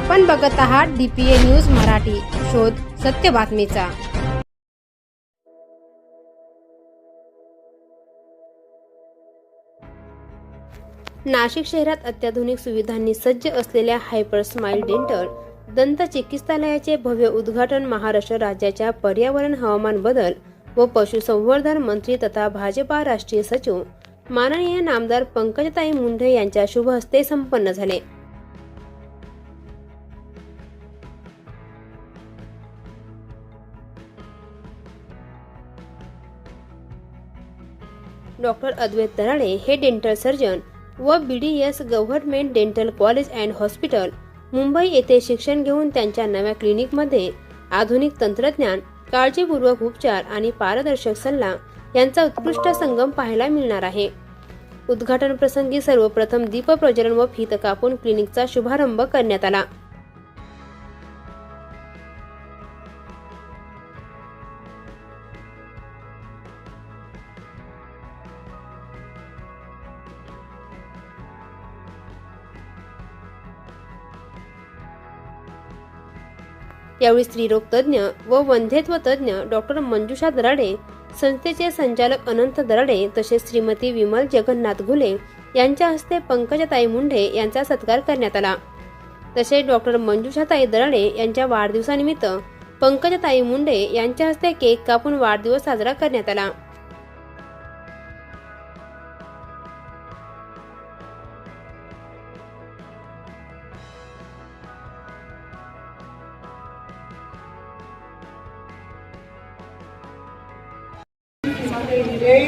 आपण बघत आहात डीपीए न्यूज मराठी. शोध सत्य बातमीचा. नाशिक शहरात अत्याधुनिक सुविधांनी सज्ज असलेल्या हायपर स्माइल डेंटल दंत चिकित्सालयाचे भव्य उद्घाटन महाराष्ट्र राज्याच्या पर्यावरण हवामान बदल व पशुसंवर्धन मंत्री तथा भाजपा राष्ट्रीय सचिव माननीय नामदार पंकजताई मुंढे यांच्या शुभ हस्ते संपन्न झाले. डॉक्टर अद्वैत दराडे हे डेंटल सर्जन व B D S government dental college and hospital Mumbai येथे शिक्षण घेऊन त्यांच्या नव्या क्लिनिकमध्ये आधुनिक तंत्रज्ञान काळजीपूर्वक उपचार आणि पारदर्शक सल्ला यांचा उत्कृष्ट संगम पाहायला मिळणार आहे. उद्घाटन प्रसंगी सर्वप्रथम दीप प्रज्वलन व फीत कापून क्लिनिकचा शुभारंभ करण्यात आला. यावेळी स्त्रीरोग तज्ज्ञ व वंध्यत्व तज्ज्ञ डॉक्टर मंजुषा दराडे संस्थेचे संचालक अनंत दराडे तसेच श्रीमती विमल जगन्नाथ घुले यांच्या हस्ते पंकजताई मुंढे यांचा सत्कार करण्यात आला. तसेच डॉक्टर मंजुषाताई दराडे यांच्या वाढदिवसानिमित्त पंकजताई मुंडे यांच्या हस्ते केक कापून वाढदिवस साजरा करण्यात आला. दिले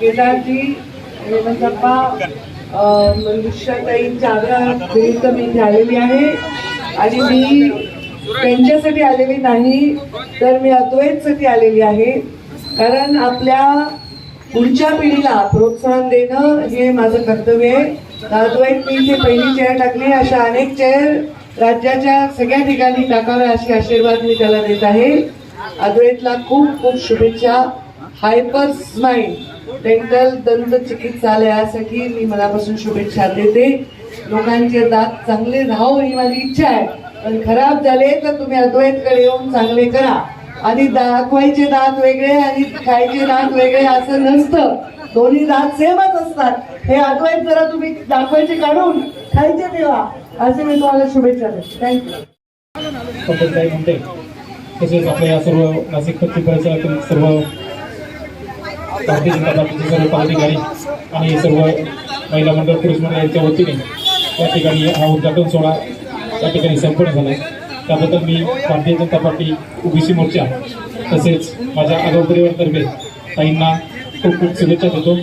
केदारजी हेमंतप्पा मनुष्यताईंच्या आग्रहाविरुद्ध मी झालेली आहे. आणि मी त्यांच्यासाठी आलेली नाही तर मी अद्वैतसाठी आलेली आहे. कारण आपल्या पुढच्या पिढीला प्रोत्साहन देणं हे माझं कर्तव्य आहे. अद्वैत मी इथे पहिली चेअर टाकली अशा अनेक चेअर राज्याच्या सगळ्या ठिकाणी टाकाव्या असे आशीर्वाद मी त्याला देत आहे. अद्वैतला खूप खूप शुभेच्छा. हायपर स्माईल डेंटल दंत चिकित्सालयासाठी मी मनापासून शुभेच्छा देते. लोकांचे दात चांगले राहो ही माझी इच्छा आहे. पण खराब झाले तर तुम्ही अद्वैतकडे येऊन चांगले करा. आणि दाखवायचे दात वेगळे आणि खायचे दात वेगळे असं नसतं. दोन्ही दात सेमच असतात. हे अद्वैत जरा तुम्ही दाखवायचे काढून खायचे ठेवा असे मी तुम्हाला शुभेच्छा देते. थँक्यू तसेच आपल्या या सर्व नाशिक पत्रिकाच्या सर्व भारतीय जनता पार्टीचे सर्व पदाधिकारी आणि सर्व महिला मंडळ पुरुष मंडळ यांच्या वतीने त्या ठिकाणी हा उद्घाटन सोहळा त्या ठिकाणी संपन्न झाला आहे. त्याबद्दल मी भारतीय जनता पार्टी ओबीसी मोर्चा तसेच माझ्या आगाऊ परिवारतर्फे ताईंना खूप खूप शुभेच्छा देतो.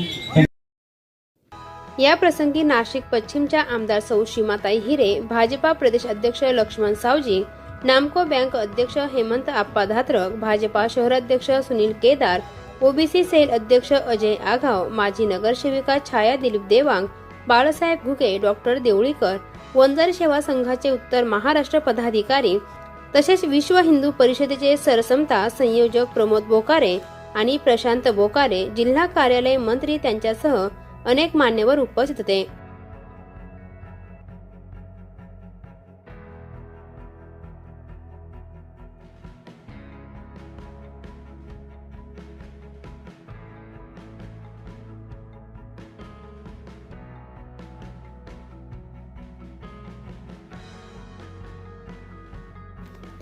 या प्रसंगी नाशिक पश्चिमच्या आमदार सौ सीमाताई हिरे भाजपा प्रदेश अध्यक्ष लक्ष्मण सावजी नामको बँक अध्यक्ष हेमंत आप्पा धात्रक भाजपा शहराध्यक्ष सुनील केदार ओबीसी सेल अध्यक्ष अजय आघाव माजी नगरसेविका छाया दिलीप देवांग बाळासाहेब घुगे डॉक्टर देवळीकर वंजार सेवा संघाचे उत्तर महाराष्ट्र पदाधिकारी तसेच विश्व हिंदू परिषदेचे सरसमता संयोजक प्रमोद बोकारे आणि प्रशांत बोकारे जिल्हा कार्यालय मंत्री त्यांच्यासह अनेक मान्यवर उपस्थित होते.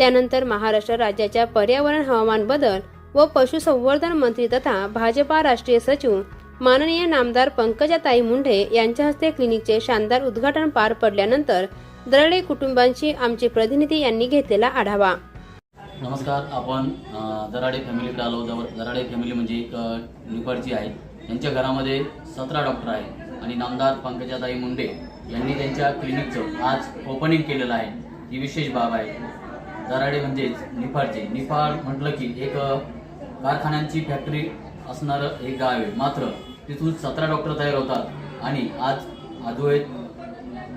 त्यानंतर महाराष्ट्र राज्याच्या पर्यावरण हवामान बदल व पशुसंवर्धन मंत्री तथा भाजपा राष्ट्रीय सचिव माननीय नामदार पंकजाताई मुंढे यांच्या हस्ते क्लिनिकचे शानदार उद्घाटन पार पडल्यानंतर दरडे कुटुंबांशी आमचे प्रतिनिधी यांनी घेतलेला आढावा. नमस्कार आपण दराडे फॅमिलीकडे आलो दराडे फॅमिली म्हणजे एक निपाडची आहे. त्यांच्या घरामध्ये सतरा डॉक्टर आहेत आणि नामदार पंकजाताई मुंडे यांनी त्यांच्या क्लिनिकचं आज ओपनिंग केलेलं आहे. ही विशेष बाब आहे. दराडे म्हणजेच निफाडचे. निफाड म्हटलं की एक कारखान्यांची फॅक्टरी असणारं एक गाव आहे. मात्र तिथून सतरा डॉक्टर तयार होतात आणि आज अद्वैत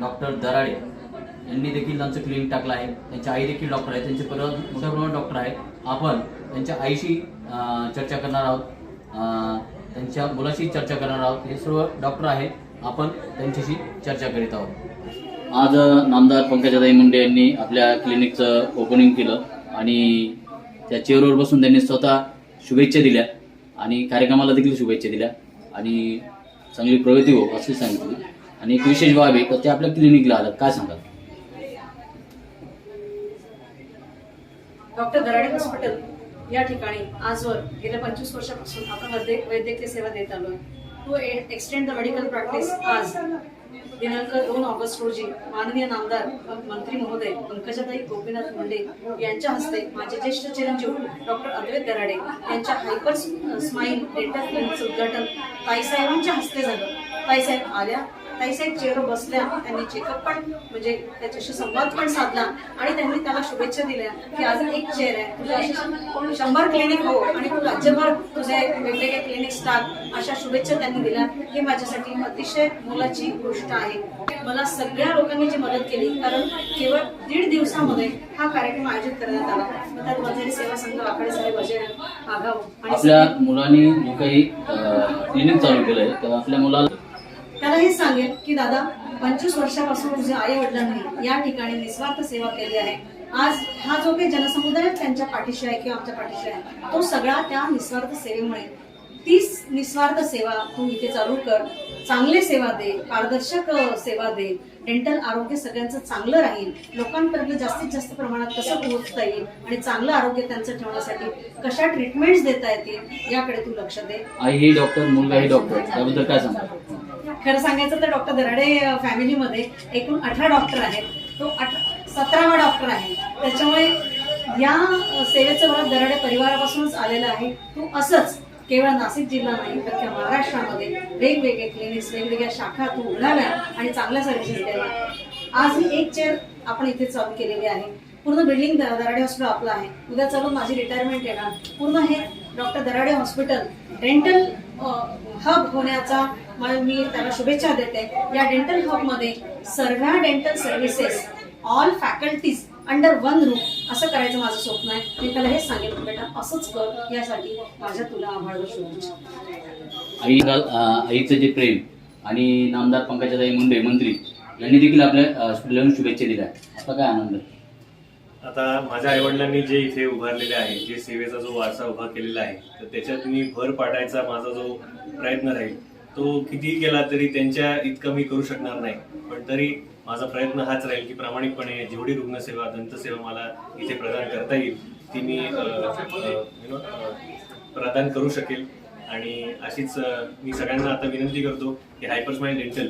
डॉक्टर दराडे यांनी देखील त्यांचं क्लिनिक टाकलं आहे. त्यांची आई देखील डॉक्टर आहे. त्यांचे परत मोठ्या प्रमाणात डॉक्टर आहेत. आपण त्यांच्या आईशी चर्चा करणार आहोत. त्यांच्या मुलाशी चर्चा करणार आहोत. हे सर्व डॉक्टर आहेत. आपण त्यांच्याशी चर्चा करीत आहोत. आज नामदार पंकजाताई मुंडे यांनी आपल्या क्लिनिकचं ओपनिंग केलं आणि त्या चेअरवर बसून त्यांनी स्वतः शुभेच्छा दिल्या आणि कार्यक्रमाला देखील शुभेच्छा दिल्या आणि चांगली प्रगती हो असे सांगितली. आणि एक विशेष बाब आहे तर ते आपल्या क्लिनिकला आलं. काय सांगाल? डॉक्टर दराडे हॉस्पिटल या ठिकाणी आजवर गेल्या पंचवीस वर्षापासून आपण वैद्यकीय सेवा देत आलो to extend the medical practice आज. दिनांक दोन ऑगस्ट रोजी माननीय नामदार मंत्री महोदय पंकजाताई गोपीनाथ मुंडे यांच्या हस्ते माझे ज्येष्ठ चिरंजीव डॉक्टर अद्वैत दराडे यांच्या हायपर स्माईल डेटा क्लिनिकचं उद्घाटन ताईसाहेबांच्या हस्ते झालं. ताईसाहेब आल्या ताईसाहेब चेअर बसल्या त्यांनी चेकअप पण म्हणजे त्याच्याशी संवाद पण साधला आणि त्यांनी त्याला शुभेच्छा दिल्या की आज एक चेअर आहे. तुझ्या शंभर क्लिनिक हो आणि तू राज्यभर तुझे वेगवेगळे क्लिनिक स्टार्ट अशा शुभेच्छा त्यांनी दिल्या. हे माझ्यासाठी अतिशय मोलाची गोष्ट आहे. मला सगळ्या लोकांनी जी मदत केली कारण केवळ दीड दिवसामध्ये हा कार्यक्रम आयोजित करण्यात आला. त्यात वंजारी सेवा संघ आखाडे साहेब अजय आगाव आपल्या मुलांनी जो काही क्लिनिक चालू केलंय तर आपल्या मुलाला त्याला हे सांगेल की दादा पंचवीस वर्षापासून तुझ्या आई वडिलांनी या ठिकाणी निस्वार्थ सेवा केली आहे. आज हा जो काही जनसमुदाय त्यांच्या पाठीशी आहे किंवा आमच्या पाठीशी आहे तो सगळा त्या निस्वार्थ सेवेमुळे. तीच निस्वार्थ सेवा तू इथे चालू कर चांगले सेवा दे पारदर्शक सेवा दे. डेंटल आरोग्य सगळ्यांचं चांगलं राहील. लोकांपर्यंत जास्तीत जास्त प्रमाणात कसं पोहोचता येईल आणि चांगलं आरोग्य त्यांचं ठेवण्यासाठी कशा ट्रीटमेंट्स देता येतील याकडे तू लक्ष दे. आई ही डॉक्टर मुलगा ही डॉक्टर त्याबद्दल काय सांगाल खरं सांगायचं तर डॉक्टर दराडे फॅमिलीमध्ये एकूण अठरा डॉक्टर आहेत. तो अठ सतरावा डॉक्टर आहे. त्याच्यामुळे या सेवेचं मला दराडे परिवारापासूनच आलेलं आहे. तो असंच केवळ नाशिक जिल्हा नाही तर त्या महाराष्ट्रामध्ये वेगवेगळे क्लिनिक्स वेगवेगळ्या शाखा तू उघडाव्या आणि चांगल्या सर्व्हिसेस द्याव्या आज ही एक चेअर आपण इथे चालू केलेली आहे. पूर्ण बिल्डिंग दराडे हॉस्पिटल आपलं आहे. उद्या चालून माझी रिटायरमेंट येणार. पूर्ण हे doctor Darade hospital dental hub होण्याचा मला मी त्याला शुभेच्छा देते. या डेंटल हबमध्ये सर्व dental services all faculties under one room असं करायचं माझं स्वप्न आहे. मी त्याला हेच सांगेल बेटा असंच कर. यासाठी माझ्या तुला आभार शुभेच्छा. आई आईचं जे प्रेम आणि नामदार पंकजाताई मुंडे मंत्री यांनी देखील आपल्या हॉस्पिटलला शुभेच्छा दिल्या. आपला काय आनंद? आता माझ्या आईवडिलांनी जे इथे उभारलेले आहे जे सेवेचा जो वारसा उभा केलेला आहे तर त्याच्यात मी भर पाडायचा माझा जो प्रयत्न राहील तो कितीही केला तरी त्यांच्या इतकं मी करू शकणार नाही. पण तरी माझा प्रयत्न हाच राहील की प्रामाणिकपणे जेवढी रुग्णसेवा दंतसेवा मला इथे प्रदान करता येईल ती मी यु नो प्रदान करू शकेल. आणि अशीच मी सगळ्यांना आता विनंती करतो की हायपरस्माईल डेंटल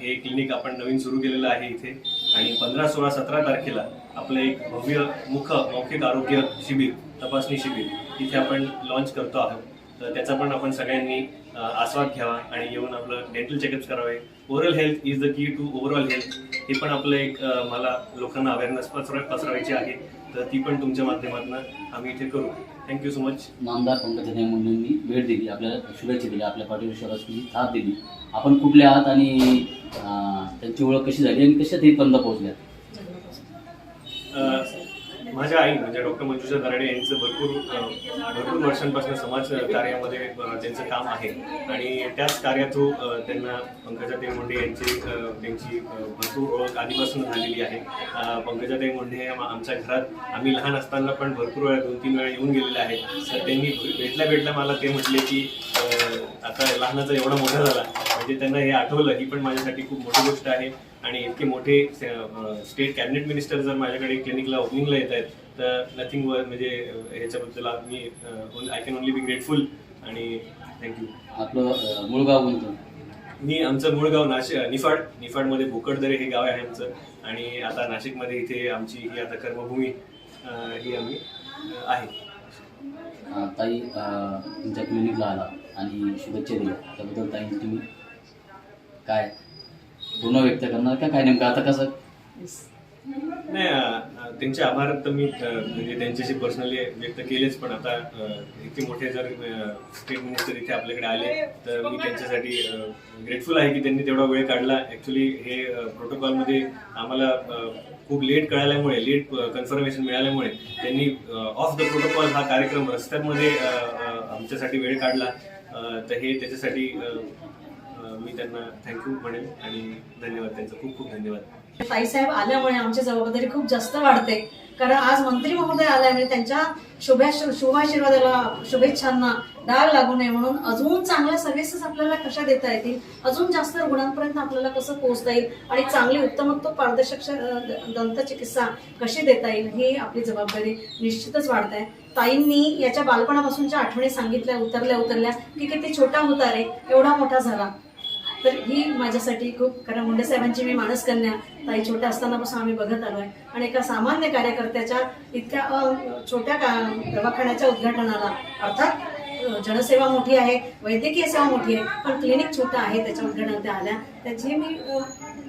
हे क्लिनिक आपण नवीन सुरू केलेलं आहे इथे. आणि पंधरा सोळा सतरा तारखेला आपलं एक भव्य मुख मौखिक आरोग्य शिबिर तपासणी शिबिर इथे आपण लॉन्च करतो आहोत. तर त्याचा पण आपण सगळ्यांनी आस्वाद घ्यावा आणि येऊन आपलं डेंटल चेकअप्स करावे. Oral health is the key to overall health हे पण आपलं एक मला लोकांना अवेअरनेस पसरव पसरवायची आहे. तर ती पण तुमच्या माध्यमातून आम्ही इथे करू. थँक्यू सो मच नामदार पंकजाताई मुंडेंनी भेट दिली आपल्याला शुभेच्छा दिल्या आपल्या पाठीविश्वासाची साथ दिली. आपण कुठले आहात आणि त्यांची ओळख कशी झाली आणि कशा ते पर्यंत पोहोचल्या माझ्या आई म्हणजे डॉक्टर मंजुषा दराडे यांचं भरपूर भरपूर वर्षांपासून समाज कार्यामध्ये त्यांचं काम आहे. आणि त्याच कार्या थ्रू त्यांना पंकजाताई मुंडे यांची त्यांची भरपूर ओळख आधीपासून झालेली आहे. पंकजा पंकजाताई मुंडे आमच्या घरात आम्ही लहान असताना पण भरपूर वेळा दोन तीन वेळा येऊन गेलेले आहेत. तर त्यांनी भेटल्या भेटल्या मला ते म्हटले की आता लहानाचा एवढा मोठा झाला म्हणजे त्यांना हे आठवलं. ही पण माझ्यासाठी खूप मोठी गोष्ट आहे. आणि इतके मोठे स्टेट कॅबिनेट मिनिस्टर जर माझ्याकडे क्लिनिकला ओपनिंगला येत आहेत तर नथिंग वर म्हणजे ह्याच्याबद्दल मी I can only be grateful आणि थँक्यू आपलं मूळ गाव कोणतं? मी आमचं मूळ गाव नाशिक निफाड. निफाडमध्ये भोकरदरे हे गाव आहे आमचं. आणि आता नाशिकमध्ये इथे आमची ही आता कर्मभूमी ही आम्ही आहे. ताई तुमच्या क्लिनिकला आला. आणि शुभेच्छा दिल्या. त्याबद्दल ताई तुम्ही काय पूर्ण व्यक्त करणार का? काय नेमकं? आता कसं? नाही अ, त्यांचे आभार तर मी अ, म्हणजे त्यांच्याशी पर्सनली व्यक्त केलेच पण आता अ, इतके मोठे जर स्टेट मिनिस्टर इथे आपल्याकडे आले तर मी त्यांच्यासाठी ग्रेटफुल आहे की त्यांनी तेवढा वेळ काढला. ॲक्च्युली हे प्रोटोकॉलमध्ये आम्हाला अ, खूप लेट कळाल्यामुळे लेट कन्फर्मेशन मिळाल्यामुळे त्यांनी ऑफ द प्रोटोकॉल हा कार्यक्रम रस्त्यांमध्ये अ, अ, आमच्यासाठी वेळ काढला. अ, तर हे त्याच्यासाठी अ, मी त्यांना थँक्यू म्हणेन आणि धन्यवाद त्यांचा खूप खूप धन्यवाद. ताईसाहेब आल्यामुळे आमची जबाबदारी खूप जास्त वाढते. कारण आज मंत्री महोदय आलाय त्यांच्या शुभ्या शुभाशीर्वादाला शुभेच्छांना डाग लागू नये म्हणून अजून चांगल्या सर्व्हिसेस आपल्याला कशा देता येतील? अजून जास्त रुग्णांपर्यंत आपल्याला कसं पोहोचता येईल? आणि चांगली उत्तमोत्तम पारदर्शक दंतचिकित्सा दंत चिकित्सा कशी देता येईल? ही आपली जबाबदारी निश्चितच वाढत आहे ताईंनी याच्या बालपणापासूनच्या आठवणी सांगितल्या उतरल्या उतरल्या की किती छोटा होता रे एवढा मोठा झाला. तर ही माझ्यासाठी खूप कारण मुंडे साहेबांची मी मानस कन्या ताई छोट्या असतानापासून आम्ही बघत आलो आहे आणि एका सामान्य कार्यकर्त्याच्या इतक्या छोट्या का दवाखान्याच्या उद्घाटनाला अर्थात जनसेवा मोठी आहे वैद्यकीय सेवा मोठी आहे पण क्लिनिक छोटं आहे त्याच्या उद्घाटन त्या आल्या. त्याची मी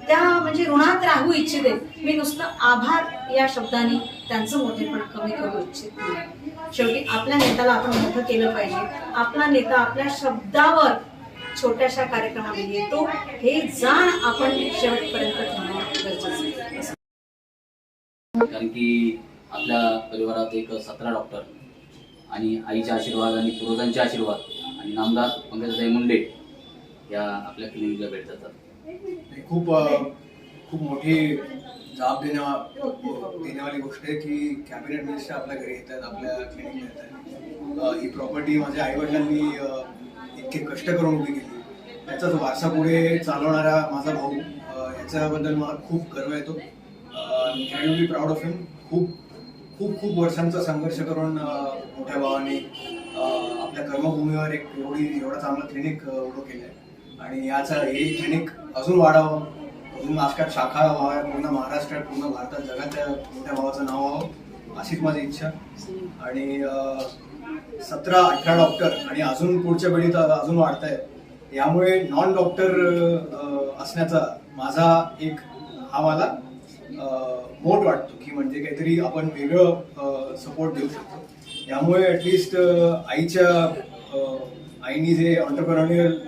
त्या म्हणजे ऋणात राहू इच्छिते. मी नुसतं आभार या शब्दाने त्यांचं मोठेपण कमी करू इच्छित नाही. शेवटी आपल्या नेत्याला आपण मोठं केलं पाहिजे. आपला नेता आपल्या शब्दावर छोट्याशा कार्यक्रमाला येतो. हे जाण आपण शेवटपर्यंत ठेवणं गरजेचं आहे. कारण की आपल्या परिवारात एक सतरा डॉक्टर आणि आईचे आशीर्वाद आणि पूर्वजांचे आशीर्वाद आणि नामदार पंकजाताई मुंडे या आपल्या क्लिनिकला भेट देतात. ही खूप खूप मोठी जाब देण्या देण्यावाली गोष्ट आहे की कॅबिनेट मिनिस्टर आपल्या घरी येतात आपल्या क्लिनिकला येतात. ही प्रॉपर्टी माझ्या आईवडिलांनी इतके कष्ट करून उभी केली. त्याचाच वारसा पुढे चालवणारा माझा भाऊ याच्याबद्दल मला खूप गर्व येतो. इनक्रेडिबली प्राऊड ऑफ हिम खूप खूप खूप वर्षांचा संघर्ष करून मोठ्या भावाने आपल्या कर्मभूमीवर एक एवढी एवढा चांगला क्लिनिक उभं केलं आहे आणि याचं हे क्लिनिक अजून वाढावं अजून नाशकात शाखा व्हाव्या पूर्ण महाराष्ट्रात पूर्ण भारतात जगाच्या मोठ्या भावाचं नाव व्हावं अशीच माझी इच्छा. आणि सतरा अठरा डॉक्टर आणि अजून पुढच्या तर अजून वाढत आहे यामुळे नॉन डॉक्टर असण्याचा माझा एक हा मला मोठ वाटतो की म्हणजे काहीतरी आपण वेगळं सपोर्ट देऊ शकतो. यामुळे ॲटलिस्ट आईच्या आईनी जे ऑन्टरप्रनरियल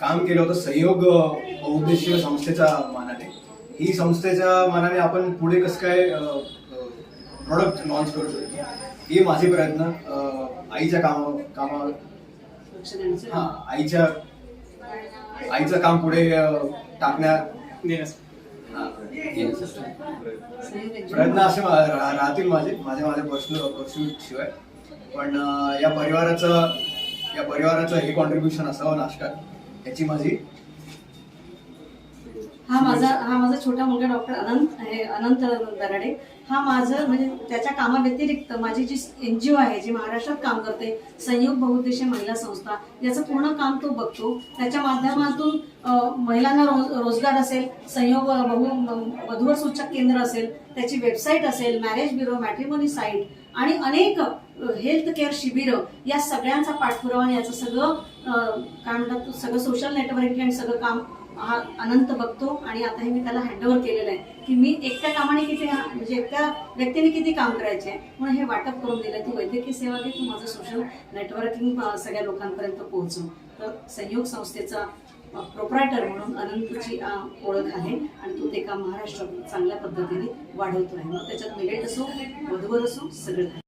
काम केलं होतं सहयोग बहुउद्देशीय संस्थेच्या मानाने. ही संस्थेच्या मानाने आपण पुढे कसं काय प्रोडक्ट लॉन्च करू शकतो ही माझे प्रयत्न आईच्या कामा कामा लक्ष देण्याचं हा आईच्या आईचं काम पुढे टाकण्यात हा. प्रयत्न असे राहतील माझे माझ्या माझ्या पर्सनल पर्स्युट शिवाय. पण या परिवाराचं या परिवाराचं हे कॉन्ट्रीब्युशन असावं नाशकात. याची माझी हा माझा हा माझा छोटा मुलगा डॉक्टर अनंत आहे अनंत दराडे. हा माझं म्हणजे त्याच्या कामाव्यतिरिक्त माझी जी एन जी ओ आहे जी महाराष्ट्रात काम करते संयोग बहुउद्देशीय महिला संस्था याचं पूर्ण काम तो बघतो. त्याच्या माध्यमातून महिलांना रोज रोजगार असेल संयोग बहु वधूवर सूचक केंद्र असेल त्याची वेबसाईट असेल मॅरेज ब्युरो मॅट्रिमोनी साईट आणि अनेक हेल्थ केअर शिबिरं या सगळ्यांचा पाठपुरावा आणि याचं सगळं काय म्हणतात सगळं सोशल नेटवर्किंग आणि सगळं काम हा अनंत बघतो आणि आता हे मी त्याला हँडओव्हर केलेलं आहे. की मी एकट्या कामाने किती म्हणजे एकट्या व्यक्तीने किती काम करायचे आहे म्हणून हे वाटप करून दिलं तू वैद्यकीय सेवा घे तू माझं सोशल नेटवर्किंग सगळ्या लोकांपर्यंत पोहोचव तर संयोग संस्थेचा प्रोप्रायटर म्हणून अनंतची ओळख आहे आणि तो ते काम महाराष्ट्रात चांगल्या पद्धतीने वाढवतो आहे मग त्याच्यात मिलेट असो वधूवर असो सगळं आहे.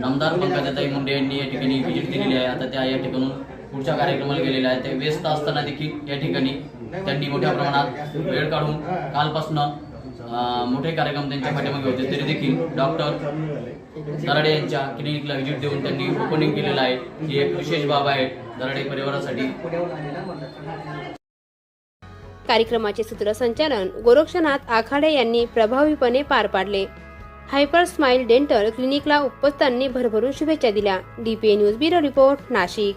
नामदार पंकजाताई मुंडे यांनी या ठिकाणी व्हिजिट दिलेली आहे. आता त्या या ठिकाणून पुढच्या कार्यक्रमाला गेलेले आहेत. ते व्यस्त असताना देखील या ठिकाणी त्यांनी मोठ्या प्रमाणात वेळ काढून कालपासून मोठे कार्यक्रम त्यांच्या पाठीमागे होते. तरी देखील डॉक्टर दराडे यांच्या क्लिनिकला व्हिजिट देऊन त्यांनी ओपनिंग केलेलं आहे. ही एक विशेष बाब आहे दराडे परिवारासाठी. कार्यक्रमाचे सूत्रसंचालन गोरक्षनाथ आखाडे यांनी प्रभावीपणे पार पाडले. हायपर स्माइल डेंटल क्लिनिकला उपस्थितांनी भरभरून शुभेच्छा दिल्या. DPA news bureau report Nashik.